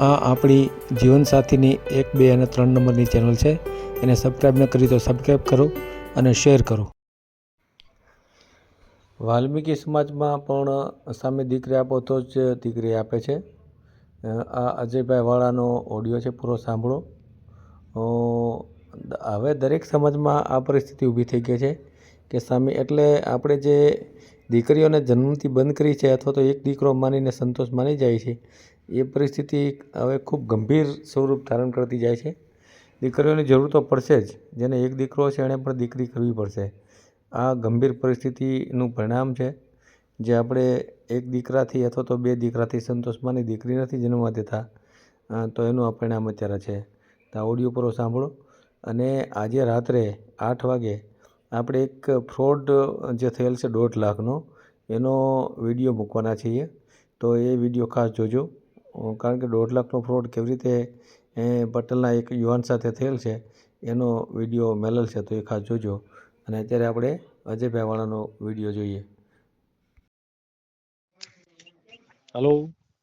આ આપણી જીવનસાથીની એક, બે અને ત્રણ નંબરની ચેનલ છે. એને સબસ્ક્રાઈબ ન કરી તો સબસ્ક્રાઈબ કરો અને શેર કરો. વાલ્મીકી સમાજમાં પણ સામે દીકરી આપો તો જ દીકરી આપે છે. આ અજયભાઈ વાળાનો ઓડિયો છે, પૂરો સાંભળો. હવે દરેક સમાજમાં આ પરિસ્થિતિ ઊભી થઈ ગઈ છે કે સામે એટલે આપણે જે દીકરીઓને જન્મથી બંધ કરી છે અથવા તો એક દીકરો માનીને સંતોષ માની જાય છે એ પરિસ્થિતિ હવે ખૂબ ગંભીર સ્વરૂપ ધારણ કરતી જાય છે. દીકરીઓની જરૂર તો પડશે જ. જેને એક દીકરો છે એણે પણ દીકરી કરવી પડશે. આ ગંભીર પરિસ્થિતિનું પરિણામ છે. જે આપણે એક દીકરાથી અથવા તો બે દીકરાથી સંતોષ માની દીકરી નથી જન્મવા દેતા તો એનું આ પરિણામ અત્યારે છે. તો આ ઓડિયો પૂરો સાંભળો. અને આજે રાત્રે આઠ વાગે આપણે એક ફ્રોડ જે થયેલ છે દોઢ લાખનો, એનો વીડિયો મૂકવાના છીએ. તો એ વીડિયો ખાસ જોજો. કારણ કે દોઢ લાખનો ફ્રોડ કેવી રીતે એ પટેલના એક યુવાન સાથે થયેલ છે એનો વીડિયો મેલેલ છે તો એ ખાસ જોજો. અને અત્યારે આપણે અજયભાઈ વાળાનો વીડિયો જોઈએ. હલો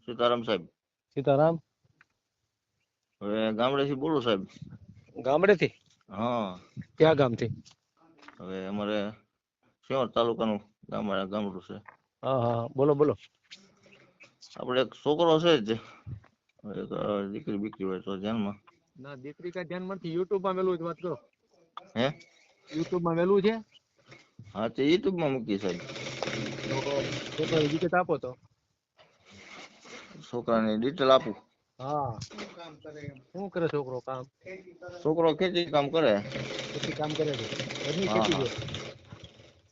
સીતારામ સાહેબ. સીતારામ? હવે ગામડેથી બોલો સાહેબ. ગામડેથી? હા. ક્યાં ગામથી? હવે અમારે સિંહોર તાલુકાનું ગામડા ગામડું છે. હા હા. બોલો બોલો. આપણે એક છોકરો છે જ. એક દીકરી બીકરી હોય તો ધ્યાનમાં. ના દીકરી કા ધ્યાનમાં નથી. યુટ્યુબમાં મેલું વાત કરો હે? યુટ્યુબમાં મેલું છે? હા તે યુટ્યુબમાં મૂકી સાહેબ તો વિગત આપો તો. છોકરાની ડિટેલ આપું. હા. શું કરે છોકરો કામ? છોકરો ખેતી કામ કરે. ખેતી કામ કરે છે. ઘરની હા, ખેતી છે?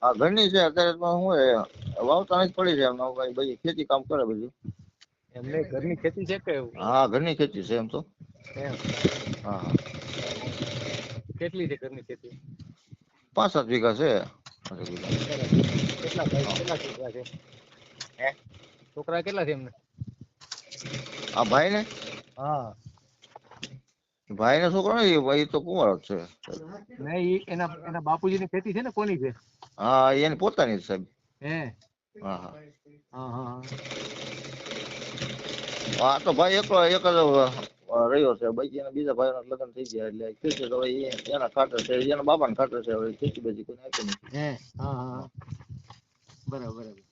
હા ઘરની છે. અત્યારે તો શું હોય વાવતા જ પડી છે એમ ભાઈ ખેતી કામ કરે બધું. એમને ઘરની ખેતી છે કે એવું? હા ઘરની ખેતી છે એમ તો. હા. કેટલી છે ઘરની ખેતી? પાંચ સાત વીઘા છે. કેટલા કેટલા છોકરા છે? હે? છોકરા કેટલા છે એમને? આ ભાઈ ને હા. ભાઈ ને છોકરો ને ભાઈ તો કુંવારો છે. નહીં એના એના બાપુજીની ખેતી છે ને કોની છે? હા એની પોતાની સાહેબ હે? હા તો ભાઈ એકલો એક જ રહ્યો છે. બાકી એના બીજા ભાઈઓના લગ્ન થઈ ગયા એટલે ખેતી તો એના ખાતર છે એના બાપાના ખાતર છે હવે ખેતી બધી કોઈ નાખી નથી હે હા હા હા. બરાબર બરાબર.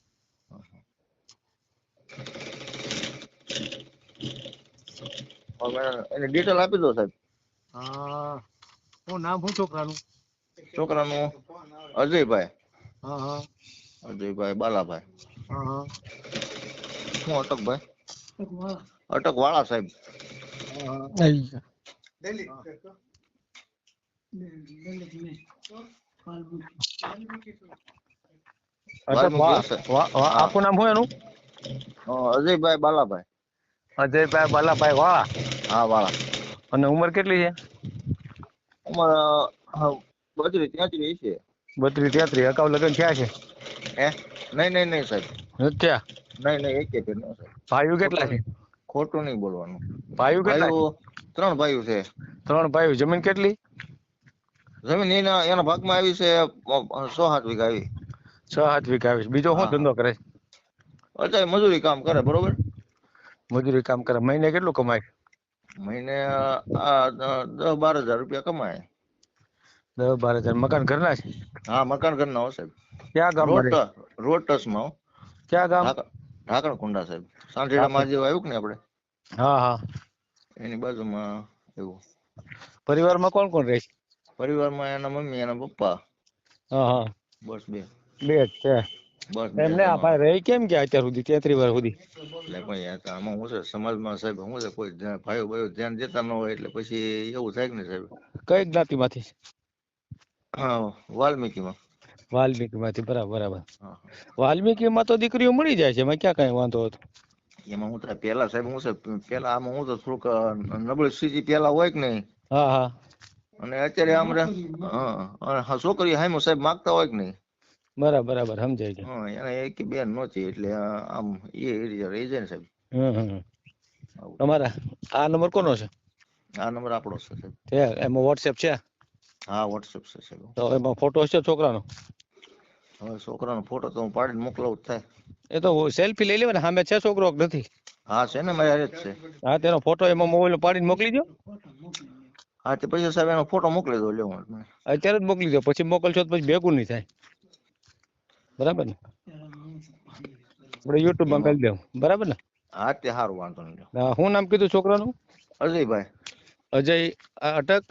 એની ડિટેલ આપી દો સાહેબ. હા હું નામ હું છોકરાનું? છોકરાનું અજયભાઈ. હા હા. અજયભાઈ બાલાભાઈ હા હા શું અટકભાઈ અટક વાળા સાહેબ અચ્છા વાલ્મીકી વાહ હશે. વાહ વાહ હા. આખું નામ શું એનું અ, અજયભાઈ બાલાભાઈ અજયભાઈ બાલાભાઈ વાળા હા વાળા અને ઉંમર કેટલી છે ઉંમર અ, હા, બત્રીસ ત્યાંત્રીસ છે બત્રીસ તેત્રીસ અગાઉ લગ્ન થયા છે? હે? નહીં નહીં નહીં સાહેબ. નથી થયા? નહીં નહીં એક નહીં સાહેબ. ભાઈઓ કેટલા છે? ખોટું નહીં બોલવાનું. ભાઈઓ કેટલા ત્રણ ભાઈઓ છે. ત્રણ ભાઈઓ. જમીન કેટલી? જમીન એના એના ભાગમાં આવી છે સો સાત વીઘા આવી. છ સાત વીઘા આવી છે. બીજો શું. ધંધો કરે અત્યારે મજૂરી કામ કરે બરોબર? મજૂરી કામ કરે. મહિને કેટલું કમાય? મહિને દસ બાર હજાર રૂપિયા કમાય. દસ બાર હજાર. મકાન ઘરના છે? હા મકાન ઘરના હો સાહેબ. ક્યાં ગામ રોડ રહે ટ- હો. ક્યાં ગામ? ઢાકા- ઢાકણ કુંડા સાહેબ. સાંઠેડા મહાદેવ આવ્યું ને આપણે? હા હા. એની બાજુમાં એવું. પરિવારમાં કોણ કોણ રહે છે? પરિવારમાં એના મમ્મી એના પપ્પા. હા હા. બસ બે. બે જ છે. બસ એમને આ જણા. રહી કેમ ગયા અત્યાર સુધી? તેત્રી વાર સુધી? એટલે પણ આમાં હું છે સમાજમાં સાહેબ હું છે કોઈ ભાઈઓ ભાઈઓ ધ્યાન દેતા ન હોય એટલે પછી એવું થાય કે ને સાહેબ? કઈ જ્ઞાતિમાંથી? હા વાલ્મીકીમાં. વાલ્મીકી માંથી બરાબર બરાબર. હા હા. વાલ્મીકી માં તો દીકરીઓ મળી જાય છે એમાં ક્યાં કઈ વાંધો હતો? એમાં હું થાય પેલા સાહેબ હું છે પેલા આમાં હું તો થોડુંક નબળી સ્થિતિ પેલા હોય કે નહીં? હા હા. અને અત્યારે આમ હા છોકરી હામું સાહેબ માગતા હોય કે નહીં? બરાબર બરાબર સમજાય છે હા એને એક બેન નહોતી એટલે આમ એ એરિયા રહી જાય ને સાહેબ. હમ તમારા આ નંબર કોનો છે? આ નંબર આપણો છે સાહેબ. છે એમાં વોટ્સએપ છે? હા વોટ્સએપ છે સાહેબ તો એમાં ફોટો છે છોકરાનો? હવે છોકરાનો ફોટો તો હું પાડીને મોકલાવું જ થાય. એ તો સેલ્ફી લઈ લેવાને સામે છે છોકરો કે નથી? હા છે ને મારી હારે જ છે. હા તેનો ફોટો એમાં મોબાઈલ પાડીને મોકલી દો હા તે પછી સાહેબ એનો ફોટો મોકલી દો લેવો અત્યારે જ મોકલી દો પછી મોકલશો તો પછી ભેગું નહીં થાય. બરાબર ને? આપણે યુટ્યુબમાં કરી દેવું. બરાબર ને? હા તે સારું વાંધો નહીં હા શું નામ કીધું છોકરાનું? અજયભાઈ. અજય અટક.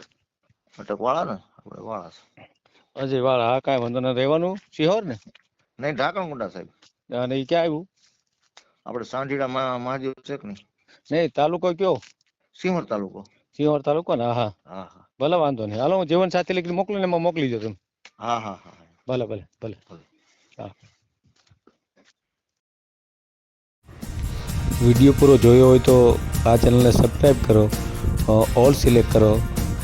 અટક વાળા ને આપણે વાળા અજય વાળા હા કાંઈ વાંધો નહીં. રહેવાનું? સિહોર ને? નહીં ઢાંકણકુંડા સાહેબ. અને એ ક્યાં આવ્યું? આપણે સાંઢીડા મા- મહાદેવ છે કે નહીં? નહીં તાલુકો કયો? સિંહોર તાલુકો. સિહોર તાલુકો ને હા હા. ભલે વાંધો નહીં. હાલો હું જીવન સાથી લખી મોકલું ને એમાં મોકલી દો તમે. હા હા હા ભલે ભલે ભલે. હા. વીડિયો પૂરો જોયો હોય તો આ ચેનલને સબસ્ક્રાઈબ કરો ઓલ સિલેક્ટ કરો.